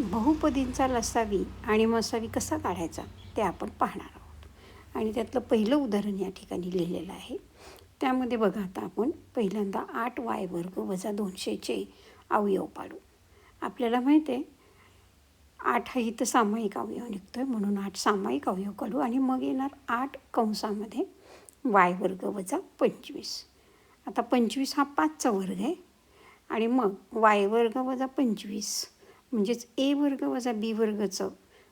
बहुपदींचा लसावी आणि मसावी कसा काढायचा ते आपण पाहणार आहोत. आणि त्यातलं पहिलं उदाहरण या ठिकाणी लिहिलेलं आहे. त्यामध्ये बघा आता आपण पहिल्यांदा आठ वाय वर्ग वजा दोनशेचे अवयव पाडू. आपल्याला माहीत आहे आठ हा इथं सामायिक अवयव निघतो आहे म्हणून आठ सामायिक अवयव काढू आणि मग येणार आठ कंसामध्ये वाय वर्ग वजा पंचवीस. आता पंचवीस हा पाचचा वर्ग आहे आणि मग वाय वर्ग वजा पंचवीस म्हणजेच ए वर्ग वजा बी वर्गचं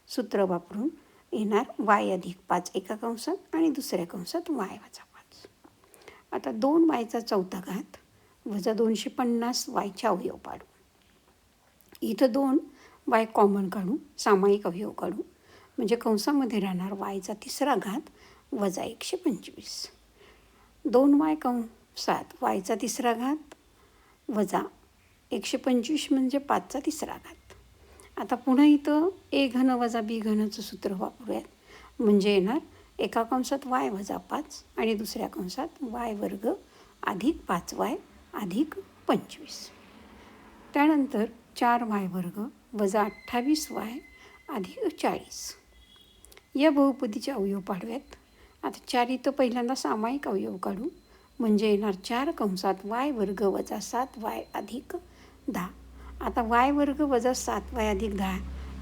सूत्र वापरून येणार वाय अधिक पाच एका कंसात आणि दुसऱ्या कंसात वाय वजा पाच. आता दोन वायचा चौथा घात वजा दोनशे पन्नास वायच्या अवयव पाडू इथं दोन वाय कॉमन काढू सामायिक अवयव काढू. म्हणजे कंसामध्ये राहणार वायचा तिसरा घात वजा एकशे पंचवीस. दोन वाय कंसात वायचा तिसरा घात वजा एकशे पंचवीस म्हणजे पाचचा तिसरा घात. आता पुन्हा इथं ए घन वजा बी घनचं सूत्र वापरूयात. म्हणजे येणार एका कंसात वाय वजा पाच आणि दुसऱ्या कंसात वाय वर्ग अधिक पाच वाय अधिक पंचवीस. त्यानंतर चार वाय वर्ग वजा अठ्ठावीस वाय अधिक चाळीस. या बहुपदीचे अवयव पाडूयात आता चार इथं पहिल्यांदा सामायिक अवयव काढू. म्हणजे येणार चार कंसात वाय वर्ग वजा सात वाय अधिक दहा. आता वाय वर्ग वजा सात वाय अधिक दहा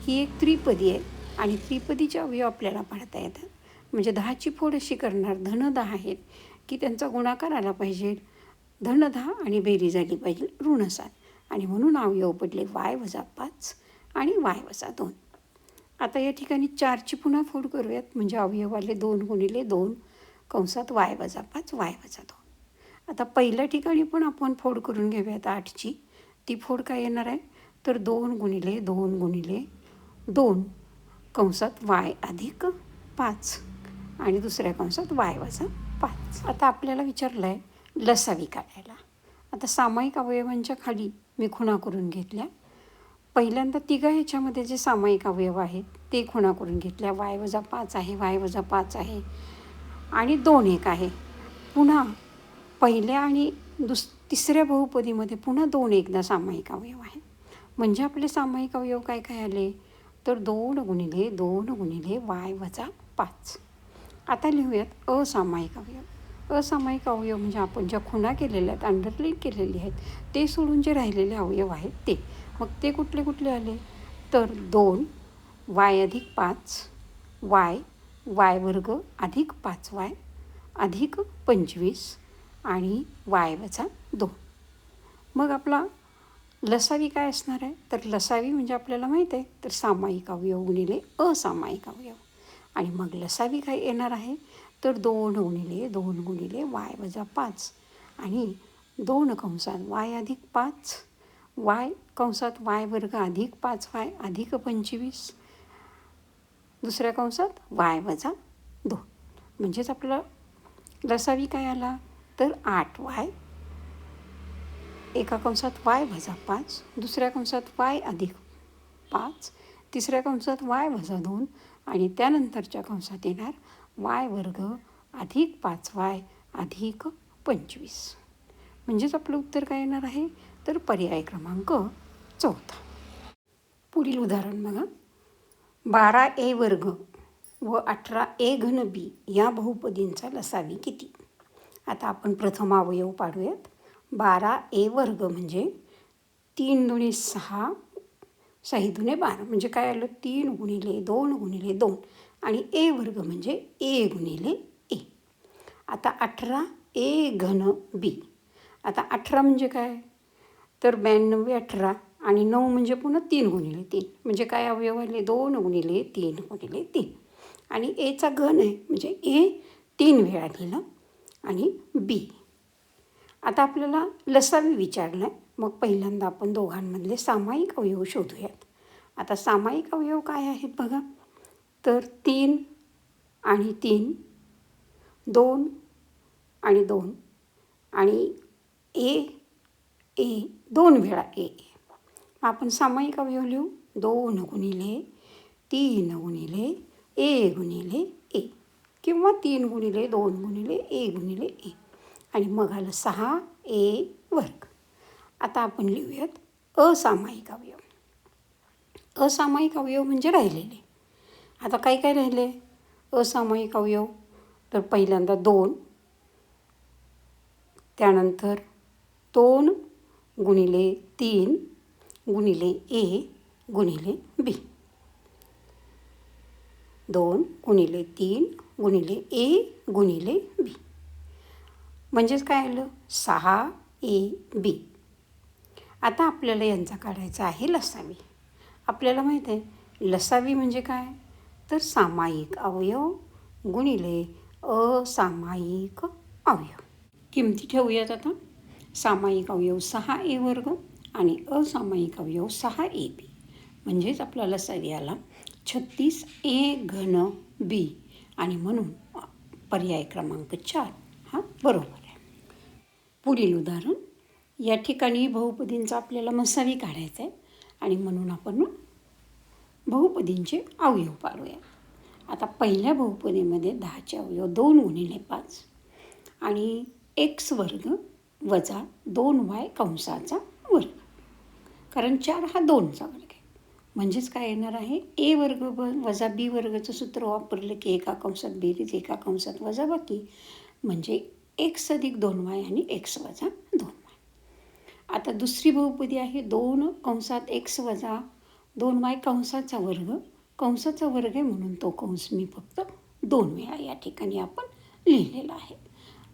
ही एक त्रिपदी आहे. आणि त्रिपदीचे अवयव आपल्याला पाडता येतात. म्हणजे दहाची फोड अशी करणार धन दहा आहेत की त्यांचा गुणाकार आला पाहिजे. धन दहा आणि बेरी झाली पाहिजे ऋण सात. आणि म्हणून अवयव पडले वाय वजा पाच आणि वाय वजा दोन. आता या ठिकाणी चारची पुन्हा फोड करूयात. म्हणजे अवयव आले दोन गुणिले दोन कंसात वाय वजा पाच वाय वजा दोन. आता पहिल्या ठिकाणी पण आपण फोड करून घेऊयात आठची. ती फोड काय येणार आहे? तर दोन गुणिले दोन गुणिले दोन. कंसात वाय अधिक पाच. आणि दुसऱ्या कंसात वाय वजा पाच. आता आपल्याला विचारलं आहे लसावी काढायला आता सामायिक अवयवांच्या खाली मी खुणा करून घेतल्या. पहिल्यांदा तिघा ह्याच्यामध्ये जे सामायिक अवयव आहेत ते खुणा करून घेतल्या. वाय वजा पाच आहे वाय वजा पाच आहे. आणि दोन एक आहे. पुन्हा पहिल्या आणि दुस तिसऱ्या बहुपदीमध्ये पुन्हा दोन एकदा सामायिक अवयव आहे म्हणजे आपले सामायिक अवयव काय काय आले? तर दोन गुणिले दोन गुणिले वाय वजा पाच. आता लिहूयात असामायिक अवयव. असामायिक अवयव म्हणजे आपण ज्या खुणा केलेल्या आहेत अंडरलाईन केलेली आहेत ते सोडून जे राहिलेले अवयव आहेत ते. मग ते कुठले कुठले आले? तर दोन वाय अधिक पाच वाय वाय वर्ग अधिक पाच वाय अधिक पंचवीस आणि वाय वजा दोन मग आपला लसावी काय असणार आहे? तर लसावी म्हणजे आपल्याला माहीत आहे तर सामायिक अवयव गुणिले असामायिक अवयव. आणि मग लसावी काय येणार आहे? तर दोन गुणिले दोन गुणिले वाय वजा पाच. आणि दोन कंसात वाय अधिक पाच वाय कंसात वाय वर्ग अधिक पाच वाय अधिक पंचवीस. दुसऱ्या कंसात वाय वजा दोन म्हणजेच आपलं लसावी काय आला? तर आठ वाय. एका कंसात वाय वजा पाच दुसऱ्या कंसात वाय अधिक पाच तिसऱ्या कंसात वाय वजा दोन आणि त्यानंतरच्या कंसात येणार वाय वर्ग अधिक पाच वाय अधिक पंचवीस. म्हणजेच आपलं उत्तर काय येणार आहे? तर पर्याय क्रमांक चौथा. पुढील उदाहरण बघा. बारा ए वर्ग व अठरा ए घन बी या बहुपदींचा लसावी किती? आता आपण प्रथम अवयव पाडूयात. बारा ए वर्ग म्हणजे तीन दुणे सहा सही दुणे बारा. म्हणजे काय आलं? तीन गुणिले दोन गुणिले दोन. आणि ए वर्ग म्हणजे ए गुणिले ए. आता अठरा ए घन बी. आता अठरा म्हणजे काय? तर ब्याण्णवे अठरा आणि नऊ म्हणजे पुन्हा तीन गुणिले तीन. म्हणजे काय अवयव आले? दोन गुणिले तीन गुणिले तीन. आणि एचा घन आहे. म्हणजे ए तीन वेळा लिहिलं. आणि बी आता आपल्याला लसावी विचारलं आहे मग पहिल्यांदा आपण दोघांमधले सामायिक अवयव शोधूयात. आता सामायिक अवयव काय आहेत बघा. तर तीन आणि तीन दोन आणि दोन. आणि ए ए दोन वेळा ए आपण सामायिक अवयव लिहू. दोन गुणिले तीन गुणिले ए गुणिले किंवा तीन गुणिले दोन गुणिले ए गुणिले ए. आणि मग आलं सहा ए वर्ग. आता आपण लिहूयात असामायिक अवयव. असामायिक अवयव म्हणजे राहिलेले. आता काय काय राहिले? असामायिक अवयव. तर पहिल्यांदा दोन त्यानंतर दोन गुणिले तीन गुणिले ए गुणिले बी. दोन गुणिले तीन गुणिले ए गुणिले बी. म्हणजेच काय आलं? सहा ए बी. आता आपल्याला यांचा काढायचा आहे लसावी. आपल्याला माहीत आहे लसावी म्हणजे काय? तर सामायिक अवयव गुणिले असामायिक अवयव. किमती ठेवूयात आता? सामायिक अवयव सहा ए वर्ग आणि असामायिक अवयव सहा ए बी. म्हणजेच आपला लसावी आला छत्तीस ए घन बी. आणि म्हणून पर्याय क्रमांक चार हा बरोबर आहे. पुढील उदाहरण या ठिकाणी बहुपदींचा आपल्याला मसावी काढायचा आहे आणि म्हणून आपण बहुपदींचे अवयव पाळूया आता पहिल्या बहुपदीमध्ये दहाचे अवयव दोन गुणिले पाच आणि एक्स वर्ग वजा दोन वाय कंसाचा वर्ग. कारण चार हा दोनचा वर्ग आहे. म्हणजेच काय येणार आहे? ए वर्ग व वजा बी वर्गाचं सूत्र वापरलं की एका कंसात बेरीज एका कंसात वजा बाकी. म्हणजे एक्स अधिक दोन वाय आणि एक्स वजा दोन वाय. आता दुसरी बहुपदी आहे दोन कंसात एक्स वजा दोन वाय कंसाचा वर्ग. कंसाचा वर्ग आहे म्हणून तो कंस मी फक्त दोन वेळा या ठिकाणी आपण लिहिलेला आहे.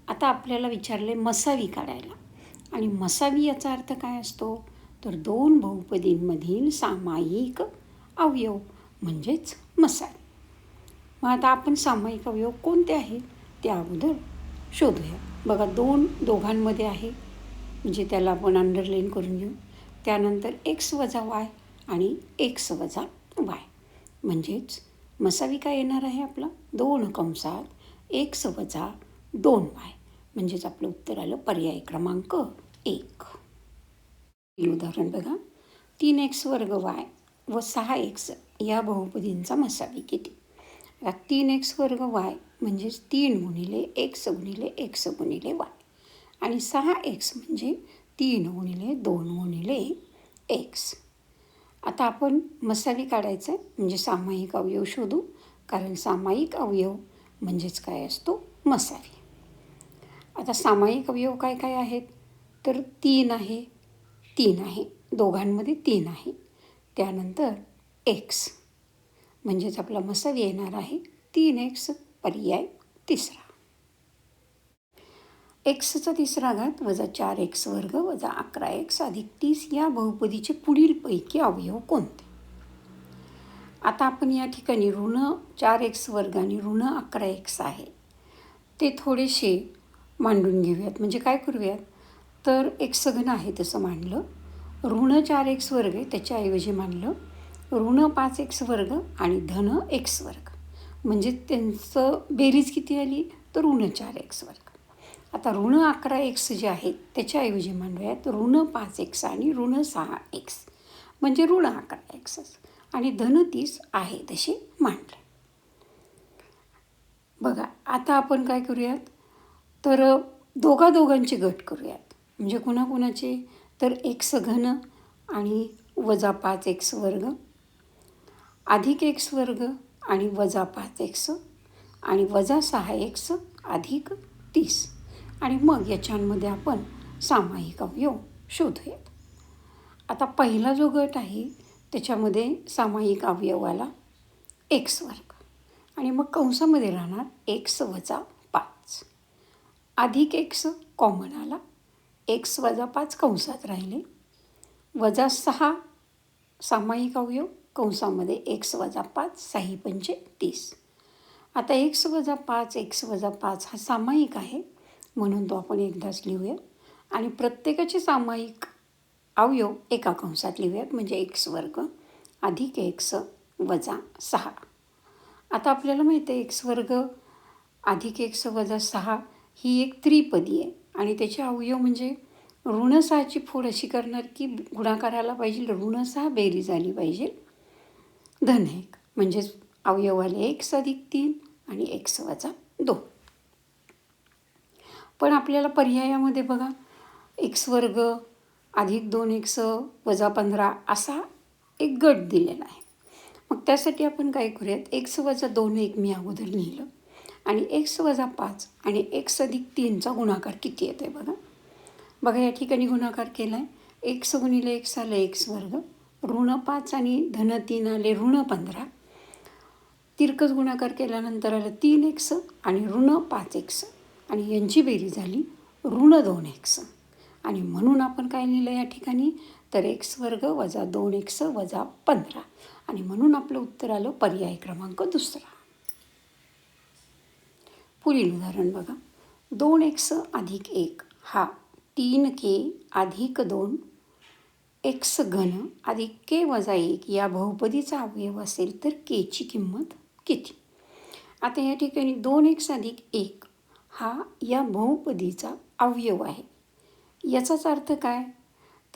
आता आपल्याला विचारले मसावी काढायला. आणि मसावी याचा अर्थ काय असतो? तर दोन बहुपदींमधील सामायिक अवयव म्हणजेच मसाल. मग आता आपण सामायिक अवयव कोणते आहेत? ते अगोदर शोधूया. बघा दोन दोघांमध्ये आहे. म्हणजे त्याला आपण अंडरलाईन करून घेऊ. त्यानंतर एक्स वजा वाय आणि एक्स वजा वाय म्हणजेच मसावी काय येणार आहे आपला? दोन कंसात एक्स वजा दोन वाय म्हणजेच आपलं उत्तर आलं पर्याय क्रमांक एक. उदाहरण बघा. तीन एक्स वर्ग वाय व सहा एक्स या बहुपदींचा मसावी किती? आता तीन एक्स वर्ग वाय म्हणजेच तीन गुणिले एक्स गुणिले एक्स गुणिले वाय. आणि सहा एक्स म्हणजे तीन गुणिले दोन गुणिले एक्स. आता आपण मसावी काढायचं आहे म्हणजे सामायिक अवयव शोधू. कारण सामायिक अवयव म्हणजेच काय असतो? मसावी. आता सामायिक अवयव काय काय आहेत? तर तीन आहे. तीन आहे. दोघांमध्ये तीन आहे. त्यानंतर एक्स म्हणजेच आपला मसावी येणार आहे. तीन एक्स पर्याय तिसरा. एक्सचा तिसरा घात वजा चार एक्स वर्ग वजा अकरा एक्स अधिक तीस या बहुपदीचे पुढीलपैकी अवयव कोणते? आता आपण या ठिकाणी ऋण चार एक्स वर्ग आणि ऋण अकरा एक्स आहे. ते थोडेसे मांडून घेऊयात. म्हणजे काय करूयात? तर एक सघन आहे तसं मांडलं. ऋण चार एक्स वर्ग आहे त्याच्याऐवजी मानलं ऋण पाच एक्स वर्ग आणि धन एक्स वर्ग म्हणजे त्यांचं बेरीज किती आली? तर ऋण चार एक्स वर्ग आता ऋण अकरा एक्स जे आहेत त्याच्याऐवजी मांडूयात ऋण पाच एक्स आणि ऋण सहा एक्स. म्हणजे ऋण अकरा एक्सच आणि धन तीस आहे तसे मांडले. बघा आता आपण काय करूयात? तर दोघा दोघांचे गट करूयात. म्हणजे कुणाकुणाचे? तर एक्स घन आणि वजा पाच एक्स वर्ग. अधिक एक्स वर्ग आणि वजा पाच एक्स आणि वजा सहा एक्स अधिक तीस. आणि मग याच्यांमध्ये आपण सामायिक अवयव शोधूयात. आता पहिला जो गट आहे त्याच्यामध्ये सामायिक अवयवाला एक्स वर्ग. आणि मग कंसामध्ये राहणार एक्स वजा पाच. अधिक एक्स कॉमन आला एक्स वजा पाच कंसात राहिले. वजा सहा सामायिक अवयव कंसामध्ये एक्स वजा पाच साही पंचे तीस. आता एक्स वजा पाच एक्स वजा पाच हा सामायिक आहे म्हणून तो आपण एकदाच लिहूया. आणि प्रत्येकाचे सामायिक अवयव एका कंसात लिहूयात म्हणजे एक्स वर्ग अधिक एक्स वजा सहा. आता आपल्याला माहिती आहे एक्स वर्ग अधिक एक्स वजा सहा ही एक त्रिपदी आहे. आणि त्याचे अवयव म्हणजे ऋणसाची फोड अशी करणार की गुणाकाराला पाहिजे ऋणसा बेरीज आली पाहिजे. धन एक म्हणजेच अवयव आले एक्स अधिक तीन आणि एक्स वजा दोन. पण आपल्याला पर्यायामध्ये बघा एक्स वर्ग अधिक दोन एक्स वजा पंधरा असा एक गट दिलेला आहे. मग त्यासाठी आपण काय करूयात? एक्स वजा दोन एक मी अगोदर लिहिलं. आणि एक्स वजा पाच आणि एक्स अधिक तीनचा गुणाकार किती येतो आहे बघा. बघा या ठिकाणी गुणाकार केला आहे एक्स गुणिले एक्स आलं एक्स वर्ग. ऋण पाच आणि धन तीन आले ऋण पंधरा. तिरकस गुणाकार केल्यानंतर आलं तीन एक्स आणि ऋण पाच एक्स. आणि यांची बेरीज झाली ऋण दोन एक्स. आणि म्हणून आपण काय लिहिलं या ठिकाणी? तर एक्स वर्ग वजा दोन एक्स वजा पंधरा. आणि म्हणून आपलं उत्तर आलं पर्याय क्रमांक दुसरा. पुढील उदाहरण बघा. दोन एक्स अधिक एक हा तीन के अधिक दोन. एक्स घन अधिक के वजा एक या बहुपदीचा अवयव असेल तर केची किंमत किती? आता या ठिकाणी दोन एक्स अधिक एक हा या बहुपदीचा अवयव आहे. याचाच अर्थ काय?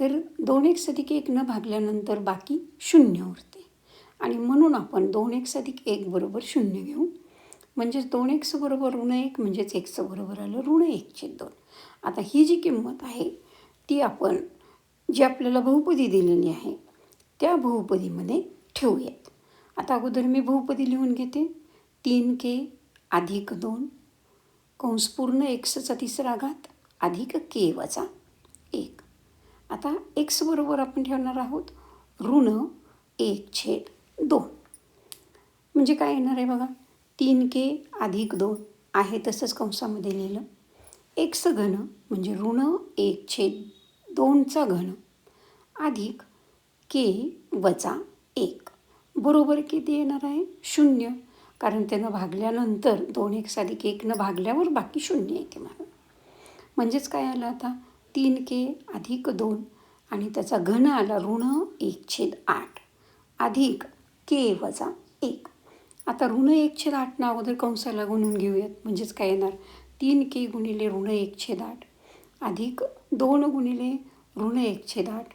तर दोन एक्स अधिक एक न भागल्यानंतर बाकी शून्य उरते. आणि म्हणून आपण दोन एक्स अधिक एक बरोबर शून्य घेऊ. म्हणजेच दोन एक्स बरोबर ऋण एक म्हणजेच एक्स बरोबर आलं ऋण एकछेद दोन. आता ही जी किंमत आहे ती आपण जी आपल्याला बहुपदी दिलेली आहे त्या बहुपदीमध्ये ठेवूयात. आता अगोदर मी बहुपदी लिहून घेते. तीन के अधिक दोन कंस पूर्ण एक्सचा तिसरा घात अधिक के वजा एक. आता एक्स बरोबर आपण ठेवणार आहोत ऋण एक छेद दोन. म्हणजे काय येणार आहे बघा? तीन के अधिक दोन आहे तसंच कंसामध्ये लिहिलं. एक्स घन म्हणजे ऋण एक छेद दोनचा घन अधिक के वजा एक. बरोबर किती येणार आहे? शून्य. कारण त्यानं भागल्यानंतर दोन एक साधिक एकनं भागल्यावर बाकी शून्य येते मला म्हणजेच काय आलं आता? तीन के अधिक दोन आणि त्याचा घन आला ऋण एक छेद आठ अधिक के वजा एक. आता ऋण एक छेद आठनं अगोदर कंसाला गुणून घेऊयात. म्हणजेच काय येणार? तीन के गुणिले ऋण एक छेद आठ. अधिक दोन गुणिले ऋण एक छेद आठ.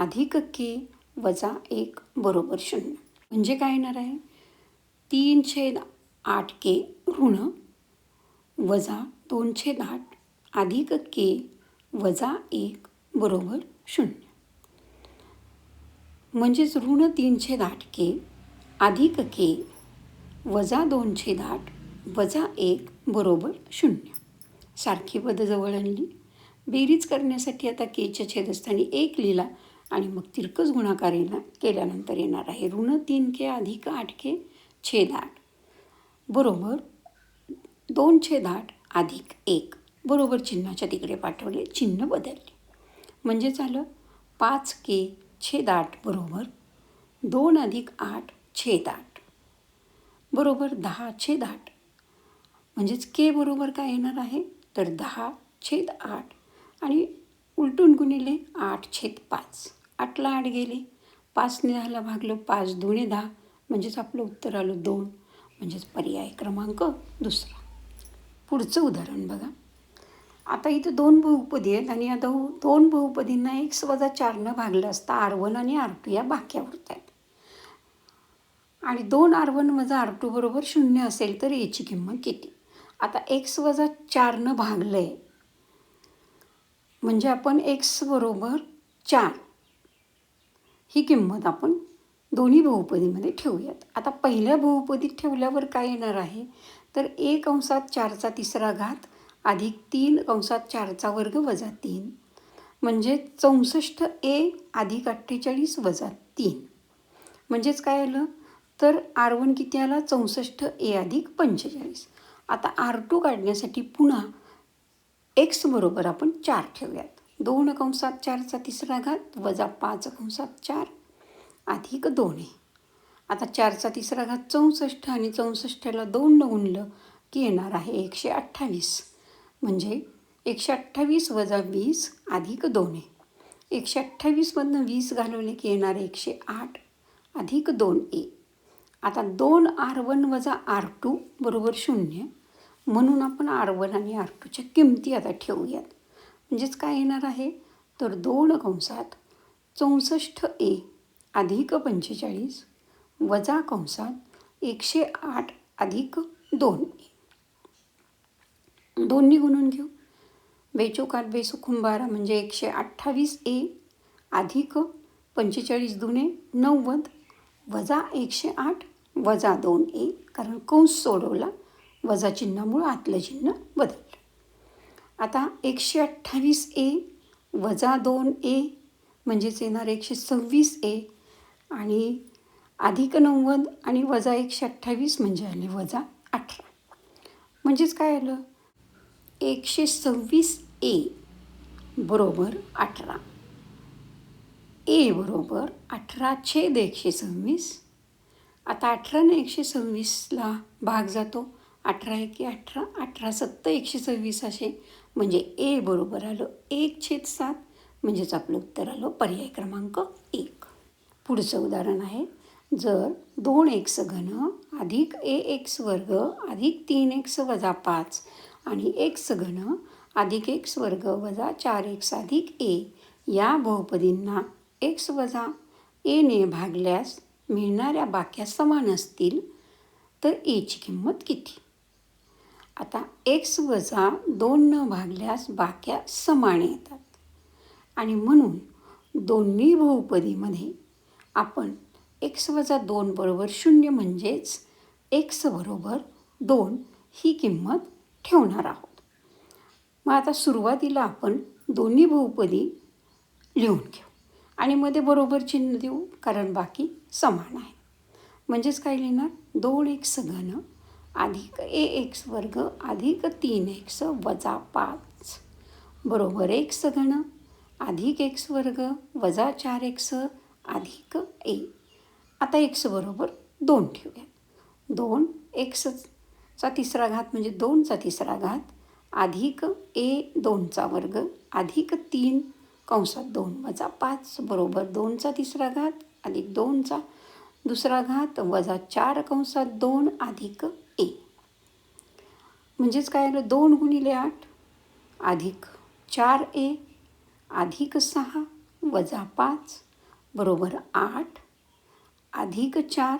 अधिक के वजा एक बरोबर शून्य. म्हणजे काय येणार आहे? तीन छेद आठ के ऋण वजा दोन छेद आठ. अधिक के वजा एक बरोबर शून्य. म्हणजेच ऋण तीन छेद आठ के अधिक के वजा दोन छेद आठ वजा एक बरोबर शून्य. सारखी पद जवळ आणली. बेरीज करण्यासाठी आता केच्या छेदस्थानी एक लिहिला आणि मग तिरकस गुणाकार येणार केल्यानंतर येणार आहे ऋण तीन के अधिक आठ के छेद आठ. बरोबर दोन छेद आठ अधिक एक बरोबर चिन्हाच्या तिकडे पाठवले चिन्ह बदलले. म्हणजे झालं पाच के छेद आठ बरोबर दोन अधिक आठ छेद आठ. बरोबर दहा छेद आठ. म्हणजेच के बरोबर काय येणार आहे? तर दहा छेद आठ आणि उलटून गुणिले आठ छेद पाच. आठला आठ गेले. पाचने दहाला भागलं पाच दोन्ही दहा. म्हणजेच आपलं उत्तर आलं दोन. म्हणजेच पर्याय क्रमांक दुसरा. पुढचं उदाहरण बघा. आता इथं दोन बहुपदी आहेत आणि या दो दोन बहुपदींना एक वजा चारनं भागलं असता. आर वन आणि आर टू या बाक्या उरत आहेत. आणि दोन आर वन वजा आर टू बरोबर शून्य असेल तर याची किंमत किती? आता एक्स वजा चारनं भागलं आहे म्हणजे आपण एक्स बरोबर चार. ही किंमत आपण दोन्ही बहुपदीमध्ये ठेवूयात. आता पहिल्या बहुपदीत ठेवल्यावर काय येणार आहे? तर एक अंशात चारचा तिसरा घात अधिक तीन कंसात चारचा वर्ग वजा तीन. म्हणजे चौसष्ट ए अधिक अठ्ठेचाळीस वजा तीन. म्हणजेच काय आलं? तर आर वन किती आला? चौसष्ट ए अधिक पंचेचाळीस. आता आर टू काढण्यासाठी पुन्हा एक्स बरोबर आपण चार ठेवूयात. दोन कंसात चारचा तिसरा घात वजा पाच कंसात चार अधिक दोन आहे आता चारचा तिसरा घात चौसष्ट आणि चौसष्टला दोन गुणलं की येणार आहे एकशे अठ्ठावीस. म्हणजे एकशे अठ्ठावीस वजा वीस अधिक दोन आहे एकशे अठ्ठावीसमधनं वीस घालवले की येणार एकशे आठ अधिक दोन ए आता दोन आर वन वजा आर टू बरोबर शून्य. म्हणून आपण आर वन आणि आर टूच्या किमती आता ठेवूयात. म्हणजेच काय येणार आहे? तर दोन कंसात चौसष्ट ए अधिक पंचेचाळीस वजा कंसात एकशे आठ अधिक दोन. ए दोन्ही गुणून घेऊ. बेचोकात बेसुखुम बारा म्हणजे एकशे अठ्ठावीस ए अधिक पंचेचाळीस दुने नव्वद वजा एकशे आठ वजा दोन ए कारण कंस सोडवला. वजा चिन्हामुळं आतलं चिन्ह बदललं. आता एकशे अठ्ठावीस ए वजा दोन ए म्हणजेच येणार एकशे सव्वीस ए आणि अधिक नव्वद आणि वजा एकशे अठ्ठावीस म्हणजे आले वजा अठरा. म्हणजेच काय आलं? एकशे सव्वीस ए बरोबर अठरा. ए बरोबर अठरा छेद एकशे सव्वीस. आता अठराने एकशे सव्वीसला भाग जातो. अठरा एके अठरा अठरा सत्तर एकशे सव्वीस असे. म्हणजे ए बरोबर आलं एक छेद सात. म्हणजेच आपलं उत्तर आलं पर्याय क्रमांक एक. पुढचं उदाहरण आहे. जर दोन एक्स घन अधिक ए एक्स वर्ग अधिक तीन एक्स वजा पाच आणि एक्स घन अधिक एक्स वर्ग वजा चार एक्स अधिक ए या बहुपदींना एक्स वजा एने भागल्यास मिळणाऱ्या बाक्या समान असतील तर एची किंमत किती? आता एक्स वजा दोन न भागल्यास बाक्या समान येतात. आणि म्हणून दोन्ही बहुपदीमध्ये आपण एक्स वजा दोन बरोबर शून्य म्हणजेच एक्स बरोबर दोन ही किंमत ठेवणार आहोत. मग आता सुरुवातीला आपण दोन्ही बहुपदी लिहून घेऊ. आणि मध्ये बरोबर चिन्ह देऊ कारण बाकी समान आहे. म्हणजेच काय लिहिणार? दोन एक्स घन अधिक ए एक्स वर्ग अधिक तीन एक्स वजा पाच. बरोबर एक्स घन अधिक एक्स वर्ग वजा चार एक्स अधिक ए. आता एक्स बरोबर दोन ठेवूयात. दोन एक्सचा तिसरा घात म्हणजे दोनचा तिसरा घात अधिक ए दोनचा वर्ग अधिक तीन कंसात दोन वजा पाच बरोबर दोनचा तिसरा घात अधिक दोनचा दुसरा घात वजा चार कंसात दोन अधिक ए. म्हणजेच काय आलं? दोन गुणिले आठ अधिक चार ए अधिक सहा वजा पाच बरोबर आठ अधिक चार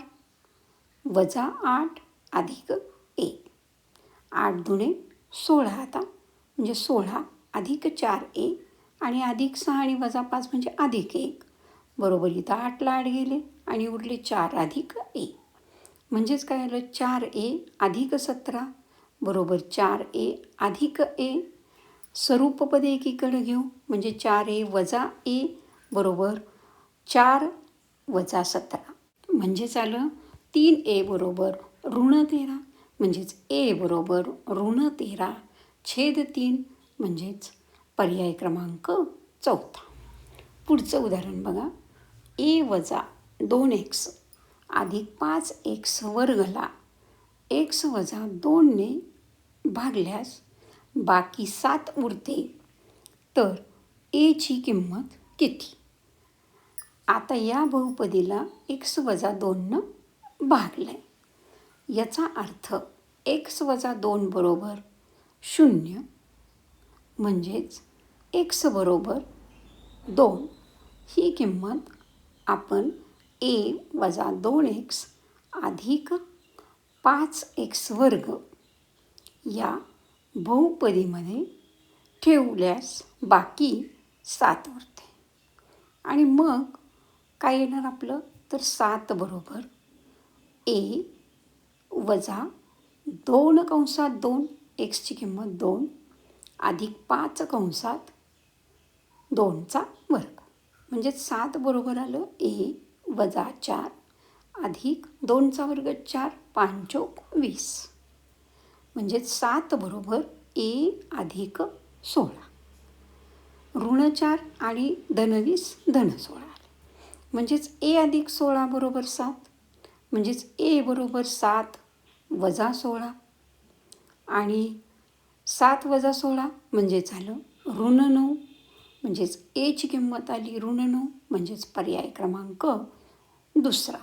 वजा आठ अधिक ए. आठ दुणे सोळा आता. म्हणजे सोळा अधिक चार ए आणि अधिक सहा आणि वजा पाच म्हणजे अधिक एक. बरोबर इथं आठला आठ गेले आणि उरले चार अधिक ए. म्हणजेच काय आलं? चार ए अधिक सतरा. बरोबर चार ए अधिक ए. स्वरूपपद एकीकडे घेऊ. म्हणजे चार ए वजा ए. बरोबर चार वजा सतरा. म्हणजेच आलं तीन ए बरोबर ऋण तेरा. म्हणजेच ए बरोबर ऋण तेरा. छेद तीन म्हणजेच पर्याय क्रमांक चौथा. पुढचं उदाहरण बघा. ए वजा दोन एक्स अधिक पाच एक्स वर्गला एक्स वजा दोनने भागल्यास बाकी सात उरते. तर एची किंमत किती? आता या बहुपदीला एक्स वजा दोननं भागलं आहे याचा अर्थ एक्स वजा दोन बरोबर शून्य म्हणजेच एक्स बरोबर दोन. ही किंमत आपण ए वजा दोन एक्स अधिक पाच एक्स वर्ग या बहुपदीमध्ये ठेवल्यास बाकी सात उरते. आणि मग काय येणार आपलं? तर सात बरोबर ए वजा दोन कंसात दोन एक्सची किंमत दोन अधिक पाच कंसात दोनचा वर्ग. म्हणजे सात बरोबर आलं ए वजा चार अधिक दोनचा वर्ग चार पांचोक वीस. म्हणजेच सात बरोबर ए अधिक सोळा. ऋण चार आणि धनवीस धन सोळा. म्हणजेच ए अधिक सोळा बरोबर सात. म्हणजेच ए बरोबर सात वजा सोळा. आणि सात वजा सोळा म्हणजे झालं ऋण नऊ. म्हणजेच एची किंमत आली ऋण नऊ म्हणजेच पर्याय क्रमांक दुसरा.